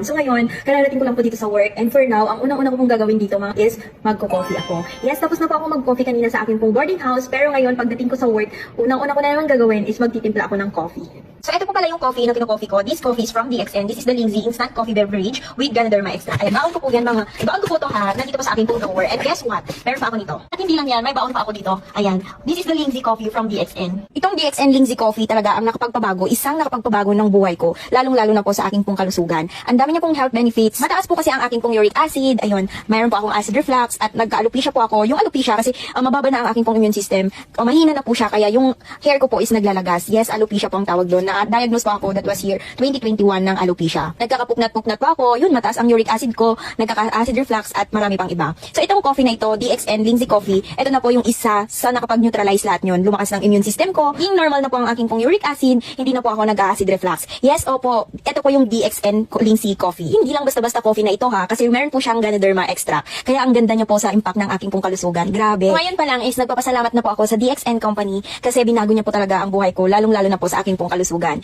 So ngayon, kararating ko lang po dito sa work and for now, ang unang-una ko pong gagawin dito mga is magko-coffee ako. Yes, tapos na po ako mag-coffee kanina sa aking pong boarding house pero ngayon pagdating ko sa work, unang-una ko na naman gagawin is magtitimpla ako ng coffee. So po pala yung coffee na kino-coffee ko. This coffee is from DXN. This is the Lindsay Instant Coffee Beverage with Ganoderma Extra. Ayan, baon ko po yan mga, baon ko po to ha, nandito pa sa aking drawer. And guess what? Meron pa ako nito. At hindi lang yan, may baon pa ako dito. Ayan, this is the Lindsay Coffee from DXN. Itong DXN Lindsay Coffee talaga ang nakapagpabago, isang nakapagpabago ng buhay ko, lalong-lalo na po sa aking pong kalusugan. Ang dami niya pong health benefits. Mataas po kasi ang aking pong uric acid. Ayun, mayroon po akong acid reflux at nagka-alopecia po ako. Yung alopecia kasi uh, mababa na ang aking pong immune system. Uh, mahina na po siya kaya yung hair ko po is naglalagas. Yes, alopecia po ang tawag doon. Na-diagnose po ako that was year 2021 ng alopecia. Nagkakapuknat-puknat po ako. Yun, mataas ang uric acid ko, nagkaka-acid reflux at marami pang iba. So itong coffee na ito, DXN Lindsay Coffee, ito na po yung isa sa nakapag-neutralize lahat yun. Lumakas ng immune system ko. Yung normal na po ang aking pong uric acid, hindi na po ako nag-acid reflux. Yes, opo, ito po yung DXN Lindsay Coffee. Hindi lang basta-basta coffee na ito ha, kasi meron po siyang Ganoderma extra. Kaya ang ganda niya po sa impact ng aking pong kalusugan. Grabe. Ngayon pa lang is nagpapasalamat na po ako sa DXN company kasi binago niya po talaga ang buhay ko, lalong-lalo na po sa aking pong kalusugan.